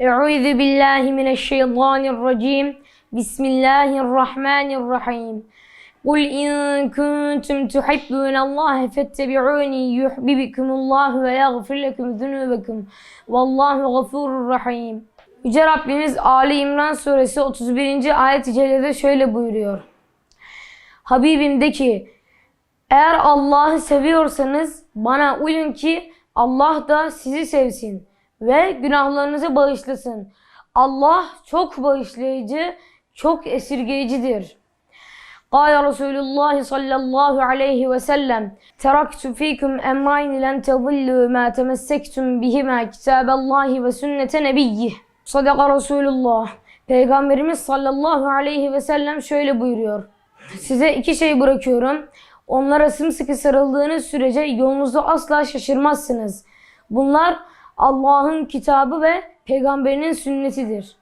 Euzu billahi mineşşeytanirracim. Bismillahirrahmanirrahim. Kul in kuntum tuhibbunallaha fettabi'uni yuhibbukumullahu ve yaghfir lekum zunubakum. Vallahu gafurur rahim. Yüce Rabbimiz Ali İmran suresi 31. ayet-i celilede şöyle buyuruyor. Habibim de ki eğer Allah'ı seviyorsanız bana uyun ki Allah da sizi sevsin ve günahlarınızı bağışlasın. Allah çok bağışlayıcı, çok esirgeyicidir. قال رسول الله صلى الله عليه وسلم تركت فيكم أمرين لن تضلوا ما تمسكتم بهما كتاب الله وسنة نبيه صدق رسول الله Peygamberimiz sallallahu aleyhi ve sellem şöyle buyuruyor. Size iki şey bırakıyorum. Onlara sımsıkı sarıldığınız sürece yolunuzda asla şaşırmazsınız. Bunlar Allah'ın kitabı ve peygamberinin sünnetidir.